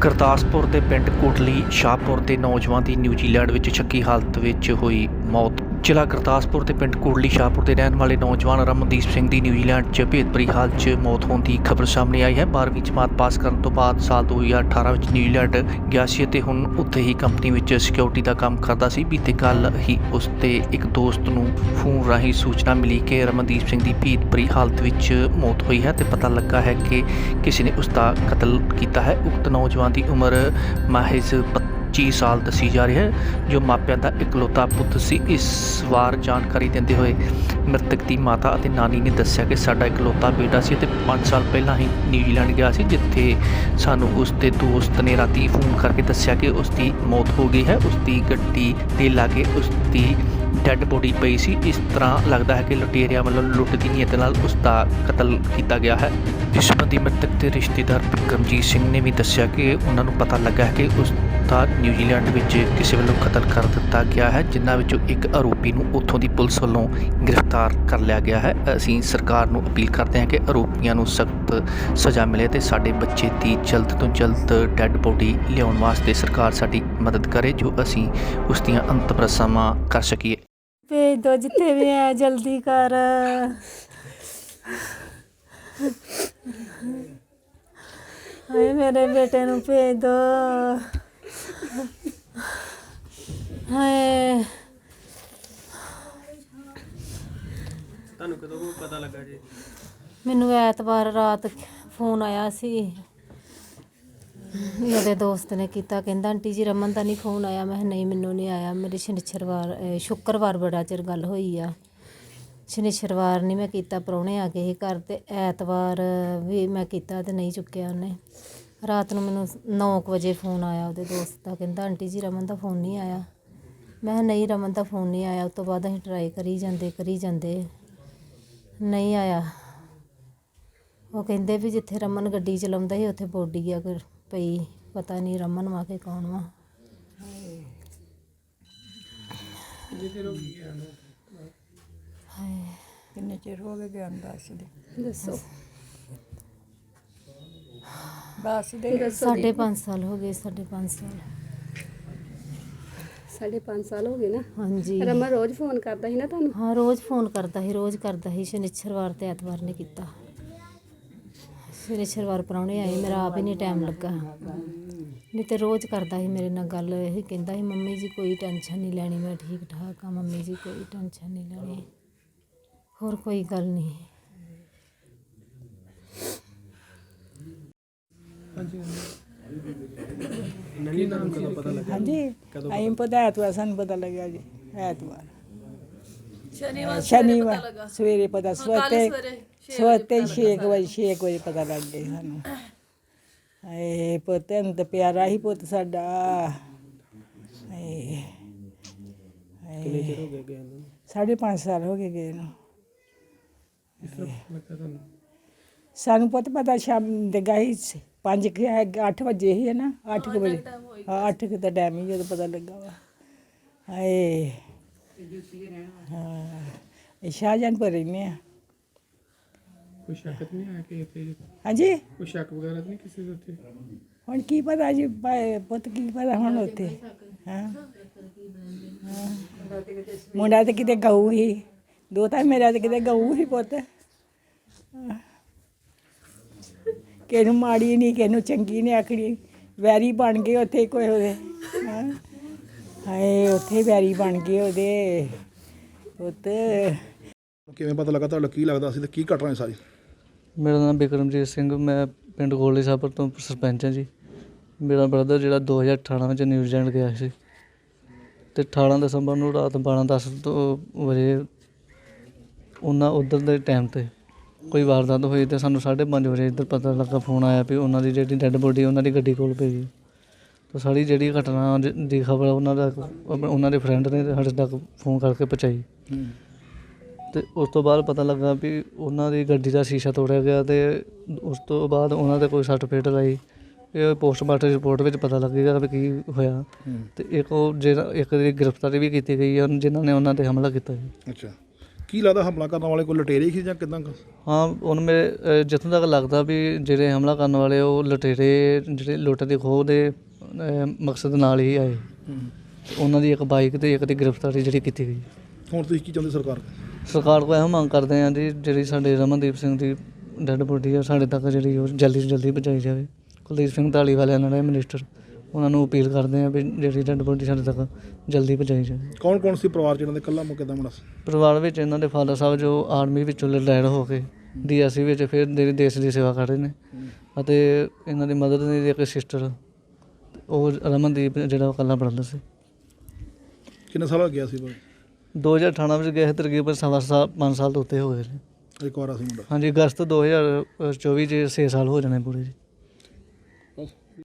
ਗੁਰਦਾਸਪੁਰ ਦੇ ਪਿੰਡ ਕੋਟਲੀ, ਸ਼ਾਹਪੁਰ ਦੇ ਨੌਜਵਾਨ ਦੀ ਨਿਊਜ਼ੀਲੈਂਡ ਵਿੱਚ ਸ਼ੱਕੀ ਹਾਲਤ ਵਿੱਚ ਹੋਈ ਮੌਤ। ਜ਼ਿਲ੍ਹਾ ਗੁਰਦਾਸਪੁਰ ਦੇ ਪਿੰਡ ਕੋਟਲੀ ਸ਼ਾਹਪੁਰ ਦੇ ਰਹਿਣ ਵਾਲੇ ਨੌਜਵਾਨ ਰਮਨਦੀਪ ਸਿੰਘ ਦੀ ਨਿਊਜ਼ੀਲੈਂਡ 'ਚ ਭੇਤਭਰੀ ਹਾਲਤ 'ਚ ਮੌਤ ਹੋਣ ਦੀ ਖਬਰ ਸਾਹਮਣੇ ਆਈ ਹੈ। 12ਵੀਂ ਜਮਾਤ ਪਾਸ ਕਰਨ ਤੋਂ ਬਾਅਦ ਸਾਲ 2018 ਵਿੱਚ ਨਿਊਜ਼ੀਲੈਂਡ ਗਿਆ ਸੀ ਅਤੇ ਹੁਣ ਉੱਥੇ ਹੀ ਕੰਪਨੀ ਵਿੱਚ ਸਿਕਿਉਰਿਟੀ ਦਾ ਕੰਮ ਕਰਦਾ ਸੀ। ਬੀਤੇ ਕੱਲ ਹੀ ਉਸ ਦੇ ਇੱਕ ਦੋਸਤ ਨੂੰ ਫੋਨ ਰਾਹੀਂ ਸੂਚਨਾ ਮਿਲੀ ਕਿ ਰਮਨਦੀਪ ਸਿੰਘ ਦੀ ਭੇਤਭਰੀ ਹਾਲਤ ਵਿੱਚ ਮੌਤ ਹੋਈ ਹੈ ਤੇ ਪਤਾ ਲੱਗਾ ਹੈ ਕਿ ਕਿਸੇ ਨੇ ਉਸ ਦਾ ਕਤਲ ਕੀਤਾ ਹੈ। ਉਕਤ ਨੌਜਵਾਨ ਦੀ ਉਮਰ ਮਹਿਜ਼ 25 ਸਾਲ ਦੱਸੀ ਜਾ ਰਹੀ ਹੈ, ਜੋ ਮਾਪਿਆਂ ਦਾ ਇਕਲੌਤਾ ਪੁੱਤ ਸੀ। ਇਸ ਵਾਰ ਜਾਣਕਾਰੀ ਦਿੰਦੇ ਹੋਏ ਮ੍ਰਿਤਕ ਦੀ ਮਾਤਾ ਅਤੇ ਨਾਨੀ ਨੇ ਦੱਸਿਆ ਕਿ ਸਾਡਾ ਇਕਲੌਤਾ ਬੇਟਾ ਸੀ ਅਤੇ 5 ਸਾਲ ਪਹਿਲਾਂ ਹੀ ਨਿਊਜ਼ੀਲੈਂਡ ਗਿਆ ਸੀ, ਜਿੱਥੇ ਸਾਨੂੰ ਉਸ ਦੇ ਦੋਸਤ ਨੇ ਰਾਤੀ ਫੋਨ ਕਰਕੇ ਦੱਸਿਆ ਕਿ ਉਸ ਦੀ ਮੌਤ ਹੋ ਗਈ ਹੈ। ਉਸ ਦੀ ਗੱਡੀ ਦੇ ਲਾਗੇ ਉਸ ਦੀ ਡੈੱਡ ਬੋਡੀ ਪਈ ਸੀ। ਇਸ ਤਰ੍ਹਾਂ ਲੱਗਦਾ ਹੈ ਕਿ ਲੁਟੇਰਿਆਂ ਵੱਲੋਂ ਲੁੱਟ ਦੀ ਨੀਅਤ ਨਾਲ ਉਸ ਦਾ ਕਤਲ ਕੀਤਾ ਗਿਆ ਹੈ। ਇਸ ਸੰਬੰਧੀ ਮ੍ਰਿਤਕ ਦੇ ਰਿਸ਼ਤੇਦਾਰ ਬਿਕਰਮਜੀਤ ਸਿੰਘ ਨੇ ਵੀ ਦੱਸਿਆ ਕਿ ਉਹਨਾਂ ਨੂੰ ਪਤਾ ਲੱਗਾ ਹੈ ਕਿ ਉਸ ਦਾ ਨਿਊਜ਼ੀਲੈਂਡ ਵਿੱਚ ਕਿਸੇ ਵੱਲੋਂ ਕਤਲ ਕਰ ਦਿੱਤਾ ਗਿਆ ਹੈ, ਜਿਨ੍ਹਾਂ ਵਿੱਚੋਂ ਇੱਕ ਆਰੋਪੀ ਨੂੰ ਉੱਥੋਂ ਦੀ ਪੁਲਿਸ ਵੱਲੋਂ ਗ੍ਰਿਫਤਾਰ ਕਰ ਲਿਆ ਗਿਆ ਹੈ। ਅਸੀਂ ਸਰਕਾਰ ਨੂੰ ਅਪੀਲ ਕਰਦੇ ਹਾਂ ਕਿ ਆਰੋਪੀਆਂ ਨੂੰ ਸਖਤ ਸਜ਼ਾ ਮਿਲੇ ਤੇ ਸਾਡੇ ਬੱਚੇ ਦੀ ਜਲਦ ਤੋਂ ਜਲਦ ਡੈੱਡ ਬੋਡੀ ਲਿਆਉਣ ਵਾਸਤੇ ਸਰਕਾਰ ਸਾਡੀ ਮਦਦ ਕਰੇ, ਜੋ ਅਸੀਂ ਉਸ ਦੀਆਂ ਅੰਤਮ ਰਸਮਾਂ ਕਰ ਸਕੀਏ। ਭੇਜ ਦੋ ਜਿੱਥੇ ਵੀ ਹੈ, ਜਲਦੀ ਕਰ। ਹਾਏ ਮੇਰੇ ਬੇਟੇ ਨੂੰ ਭੇਜ ਦੋ। ਹਾਏ ਤੁਹਾਨੂੰ ਕਦੋਂ ਕੁ ਪਤਾ ਲੱਗਾ ਜੀ? ਮੈਨੂੰ ਐਤਵਾਰ ਰਾਤ ਫੋਨ ਆਇਆ ਸੀ। ਉਹਦੇ ਦੋਸਤ ਨੇ ਕੀਤਾ, ਕਹਿੰਦਾ, ਆਂਟੀ ਜੀ, ਰਮਨ ਦਾ ਨਹੀਂ ਫੋਨ ਆਇਆ। ਮੈਂ ਕਿਹਾ, ਨਹੀਂ, ਮੈਨੂੰ ਨਹੀਂ ਆਇਆ। ਮੇਰੀ ਸ਼ਨੀਚਰਵਾਰ, ਅਹ, ਸ਼ੁੱਕਰਵਾਰ ਬੜਾ ਚਿਰ ਗੱਲ ਹੋਈ ਆ। ਸ਼ਨੀਚਰਵਾਰ ਨਹੀਂ ਮੈਂ ਕੀਤਾ, ਪ੍ਰਾਹੁਣੇ ਆ ਗਏ ਸੀ ਘਰ ਤੇ। ਐਤਵਾਰ ਵੀ ਮੈਂ ਕੀਤਾ ਤੇ ਨਹੀਂ ਚੁੱਕਿਆ ਉਹਨੇ। ਰਾਤ ਨੂੰ ਮੈਨੂੰ 9 ਵਜੇ ਫੋਨ ਆਇਆ ਉਹਦੇ ਦੋਸਤ ਦਾ, ਕਹਿੰਦਾ, ਆਂਟੀ ਜੀ, ਰਮਨ ਦਾ ਫੋਨ ਨਹੀਂ ਆਇਆ। ਮੈਂ ਕਿਹਾ ਨਹੀਂ ਰਮਨ ਦਾ ਫੋਨ ਨਹੀਂ ਆਇਆ ਉਸ ਤੋਂ ਬਾਅਦ ਅਸੀਂ ਟਰਾਈ ਕਰੀ ਜਾਂਦੇ ਕਰੀ ਜਾਂਦੇ। ਨਹੀਂ ਆਇਆ। ਉਹ ਕਹਿੰਦੇ ਵੀ ਜਿੱਥੇ ਰਮਨ ਗੱਡੀ ਚਲਾਉਂਦਾ ਸੀ ਉੱਥੇ ਬੋਡੀ ਆ ਕੋਈ ਪਈ। ਪਤਾ ਨਹੀਂ ਰਮਨ ਵਾ ਕੇ ਕੌਣ ਵਾ। ਹਾਏ। ਕਿੰਨੇ ਚਿਰ ਹੋ ਗਏ ਗਿਆ ਦੱਸ ਦੇ। ਦੱਸੋ। ਦੱਸ ਦੇ। ਸਾਢੇ ਪੰਜ ਸਾਲ ਹੋ ਗਏ ਸਾਢੇ ਪੰਜ ਸਾਲ। ਸਾਢੇ 5 ਸਾਲ ਹੋ ਗਏ ਨਾ। ਹਾਂਜੀ। ਰਮਨ ਰੋਜ਼ ਫੋਨ ਕਰਦਾ ਸੀ ਨਾ ਤੁਹਾਨੂੰ? ਹਾਂ ਰੋਜ਼ ਫੋਨ ਕਰਦਾ ਸੀ ਰੋਜ਼ ਕਰਦਾ ਸੀ। ਸ਼ਨੀਚਰਵਾਰ ਤੇ ਐਤਵਾਰ ਨੇ ਕੀਤਾ। ਸ਼ਨੀਚਰਵਾਰ ਪ੍ਰਾਹੁਣੇ ਆਏ ਮੇਰਾ ਆਪ ਹੀ ਨਹੀਂ ਟਾਈਮ ਲੱਗਾ। ਨਹੀਂ ਤੇ ਰੋਜ਼ ਕਰਦਾ ਸੀ ਮੇਰੇ ਨਾਲ ਗੱਲ ਇਹ ਕਹਿੰਦਾ ਸੀ ਮੰਮੀ ਜੀ ਕੋਈ ਟੈਨਸ਼ਨ ਨਹੀਂ ਲੈਣੀ ਮੈਂ ਠੀਕ ਠਾਕ ਆ ਮੰਮੀ ਜੀ ਕੋਈ ਟੈਨਸ਼ਨ ਨਹੀਂ ਲੈਣੀ। ਹੋਰ ਕੋਈ ਗੱਲ ਨਹੀਂ। ਨਾਮ ਕਦੋਂ ਪਤਾ ਲੱਗਾ ਹਾਂਜੀ ਆਈਂ ਪਤਾ? ਐਤਵਾਰ ਸਾਨੂੰ ਪਤਾ ਲੱਗਿਆ ਜੀ ਐਤਵਾਰ। ਸ਼ਨੀਵਾਰ ਸ਼ਨੀਵਾਰ ਸਵੇਰੇ ਪਤਾ ਸਵੇਰੇ ਸਵੇਰੇ 6 ਵਜੇ 6 ਵਜੇ ਪਤਾ ਲੱਗ ਗਿਆ ਸਾਨੂੰ। ਏ ਪੁੱਤ ਨੂੰ ਤਾਂ ਪਿਆਰਾ ਹੀ ਪੁੱਤ ਸਾਡਾ। ਏ ਕਿੰਨੇ ਚਿਰ ਹੋ ਗਿਆ ਗਿਆ ਨੂੰ? ਸਾਢੇ ਪੰਜ ਸਾਲ ਹੋ ਗਏ ਗਏ ਨੂੰ। ਇਸ ਤਰ੍ਹਾਂ ਲੱਗਾ ਤੁਹਾਨੂੰ? ਸਾਨੂੰ ਪੁੱਤ ਪਤਾ ਸ਼ਾਮ ਦੇ ਗਾਈ 5 ਕਿ 8 ਵਜੇ ਹੀ ਹੈ ਨਾ 8 ਵਜੇ ਹਾਂ 8 ਕਿ ਦਾ ਟਾਈਮ ਹੀ ਜਦੋਂ ਪਤਾ ਲੱਗਾ ਵਾ। ਹਾਏ। ਹਾਂ ਇਹ ਸ਼ਾਹਜਹਾਨਪੁਰ ਰਹਿੰਦੇ ਆ। ਕੋਈ ਸ਼ੱਕ ਤਾਂ ਨਹੀਂ ਆਇਆ ਕਿ ਇੱਥੇ? ਹਾਂਜੀ? ਕੋਈ ਸ਼ੱਕ ਵਗੈਰਾ ਤਾਂ ਨਹੀਂ ਕਿਸੇ ਦੇ ਉੱਤੇ? ਹੁਣ ਕੀ ਪਤਾ ਜੀ ਪੁੱਤ ਕੀ ਪਤਾ ਹੁਣ ਉੱਥੇ? ਹਾਂ। ਹਾਂ। ਮੁੰਡਾ ਤੇ ਕਿਤੇ ਗਊ ਹੀ। ਦੋ ਤਾਂ ਮੇਰਾ ਤੇ ਕਿਤੇ ਗਊ ਹੀ ਪੁੱਤ। ਕਿਸੇ ਨੂੰ ਮਾੜੀ ਨਹੀਂ ਕਿਸੇ ਨੂੰ ਚੰਗੀ ਨਹੀਂ ਆਖੜੀ ਵੈਰੀ ਬਣ ਗਏ ਉੱਥੇ ਕੋਈ ਉਹਦੇ। ਹਾਂ। ਹਾਏ ਉੱਥੇ ਵੈਰੀ ਬਣ ਗਏ ਉਹਦੇ। ਪੁੱਤ ਕਿਵੇਂ ਪਤਾ ਲੱਗਾ ਤੁਹਾਡਾ ਕੀ ਲੱਗਦਾ ਸੀ ਤੇ ਕੀ ਘਟਨਾ ਹੈ ਸਾਰੀ? ਮੇਰਾ ਨਾਮ ਬਿਕਰਮਜੀਤ ਸਿੰਘ ਮੈਂ ਪਿੰਡ ਗੋਲੇ ਸਾਬਰ ਤੋਂ ਸਰਪੰਚ ਹਾਂ ਜੀ। ਮੇਰਾ ਬ੍ਰਦਰ ਜਿਹੜਾ 2018 ਵਿੱਚ ਨਿਊਜ਼ੀਲੈਂਡ ਗਿਆ ਸੀ ਤੇ 18 ਦਸੰਬਰ ਨੂੰ ਰਾਤ 12:10 ਤੋਂ ਵਜੇ ਉਹਨਾਂ ਉਧਰ ਦੇ ਟਾਈਮ ਤੇ ਕੋਈ ਵਾਰਦਾਤ ਹੋਈ ਤੇ ਸਾਨੂੰ 5:30 ਵਜੇ ਇੱਧਰ ਪਤਾ ਲੱਗਾ ਫੋਨ ਆਇਆ ਵੀ ਉਹਨਾਂ ਦੀ ਜਿਹੜੀ ਡੈੱਡ ਬੋਡੀ ਉਹਨਾਂ ਦੀ ਗੱਡੀ ਕੋਲ ਪਈ ਤਾਂ ਸਾਰੀ ਜਿਹੜੀ ਘਟਨਾ ਦੀ ਖਬਰ ਉਹਨਾਂ ਦਾ ਉਹਨਾਂ ਦੇ ਫਰੈਂਡ ਨੇ ਸਾਡੇ ਤੱਕ ਫੋਨ ਕਰਕੇ ਪਹੁੰਚਾਈ। ਤੇ ਉਸ ਤੋਂ ਬਾਅਦ ਪਤਾ ਲੱਗਾ ਵੀ ਉਹਨਾਂ ਦੀ ਗੱਡੀ ਦਾ ਸ਼ੀਸ਼ਾ ਤੋੜਿਆ ਗਿਆ ਤੇ ਉਸ ਤੋਂ ਬਾਅਦ ਉਹਨਾਂ ਦੇ ਕੋਈ ਸੱਟ ਫੇਟ ਲਾਈ। ਇਹ ਪੋਸਟਮਾਰਟਮ ਰਿਪੋਰਟ ਵਿੱਚ ਪਤਾ ਲੱਗੇਗਾ ਵੀ ਕੀ ਹੋਇਆ। ਤੇ ਇੱਕ ਉਹ ਜਿਹੜਾ ਇੱਕ ਦੀ ਗ੍ਰਿਫਤਾਰੀ ਵੀ ਕੀਤੀ ਗਈ ਹੈ ਜਿਨ੍ਹਾਂ ਨੇ ਉਹਨਾਂ ਤੇ ਹਮਲਾ ਕੀਤਾ ਸੀ। ਅੱਛਾ। ਕੀ ਲੱਗਦਾ ਹਮਲਾ ਕਰਨ ਵਾਲੇ ਕੋਈ ਲਟੇਰੇ ਸੀ ਜਾਂ ਕਿਦਾਂ ਹਾਂ ਹੁਣ ਮੇਰੇ ਜਿੱਥੋਂ ਤੱਕ ਲੱਗਦਾ ਵੀ ਜਿਹੜੇ ਹਮਲਾ ਕਰਨ ਵਾਲੇ ਉਹ ਲੁਟੇਰੇ ਜਿਹੜੇ ਲੁੱਟ ਦੇ ਖੋਹ ਦੇ ਮਕਸਦ ਨਾਲ ਹੀ ਆਏ। ਉਹਨਾਂ ਦੀ ਇੱਕ ਬਾਈਕ ਤੇ ਇੱਕ ਦੀ ਗ੍ਰਿਫਤਾਰੀ ਜਿਹੜੀ ਕੀਤੀ ਗਈ। ਹੁਣ ਤੁਸੀਂ ਕੀ ਚਾਹੁੰਦੇ ਸਰਕਾਰ ਤੋਂ? ਸਰਕਾਰ ਕੋਲ ਇਹੋ ਮੰਗ ਕਰਦੇ ਹਾਂ ਜੀ ਜਿਹੜੀ ਸਾਡੇ ਰਮਨਦੀਪ ਸਿੰਘ ਦੀ ਡੈੱਡ ਬੋਡੀ ਆ ਸਾਡੇ ਤੱਕ ਜਿਹੜੀ ਉਹ ਜਲਦੀ ਤੋਂ ਜਲਦੀ ਪਹੁੰਚਾਈ ਜਾਵੇ। ਕੁਲਦੀਪ ਸਿੰਘ ਢਾਲੀ ਵਾਲਿਆਂ ਨਾਲ ਮਿਨਿਸਟਰ ਉਹਨਾਂ ਨੂੰ ਅਪੀਲ ਕਰਦੇ ਆ ਵੀ ਜਿਹੜੀ ਡੈੱਡ ਬੋਡੀ ਸਾਡੇ ਤੱਕ ਜਲਦੀ ਪਹੁੰਚਾਈ ਜਾਵੇ। ਕੌਣ ਕੌਣ ਸੀ ਪਰਿਵਾਰ ਜਿਹਨਾਂ ਦੇ ਕੱਲਾ ਮੁੱਕੇ ਦਾ ਮੁੰਡਾ ਸੀ? ਪਰਿਵਾਰ ਵਿੱਚ ਇਹਨਾਂ ਦੇ ਫਾਦਰ ਸਾਹਿਬ ਜੋ ਆਰਮੀ ਵਿੱਚੋਂ ਰਿਟਾਇਰ ਹੋ ਕੇ ਡੀਐਸਸੀ ਵਿੱਚ ਫਿਰ ਦੇ ਦੇਸ਼ ਦੀ ਸੇਵਾ ਕਰ ਰਹੇ ਨੇ ਅਤੇ ਇਹਨਾਂ ਦੀ ਮਦਰ ਦੀ ਇੱਕ ਸਿਸਟਰ ਉਹ ਰਮਨਦੀਪ ਜਿਹੜਾ ਉਹ ਇਕੱਲਾ ਬ੍ਰਦਰ ਸੀ। ਕਿੰਨੇ ਸਾਲ ਹੋ ਗਿਆ ਸੀ ਬਾਈ 2018 ਵਿੱਚ ਗਏ ਸੀ ਤਕਰੀਬਨ ਸਵਾ ਸਾਲ 5 ਸਾਲ ਤੋਂ ਉੱਤੇ ਹੋ ਗਏ ਨੇ। ਇੱਕ ਵਾਰ ਸੀ ਮੁੰਡਾ। ਹਾਂਜੀ ਅਗਸਤ 2024 ਚ 6 ਸਾਲ ਹੋ ਜਾਣੇ ਪੂਰੇ ਜੀ।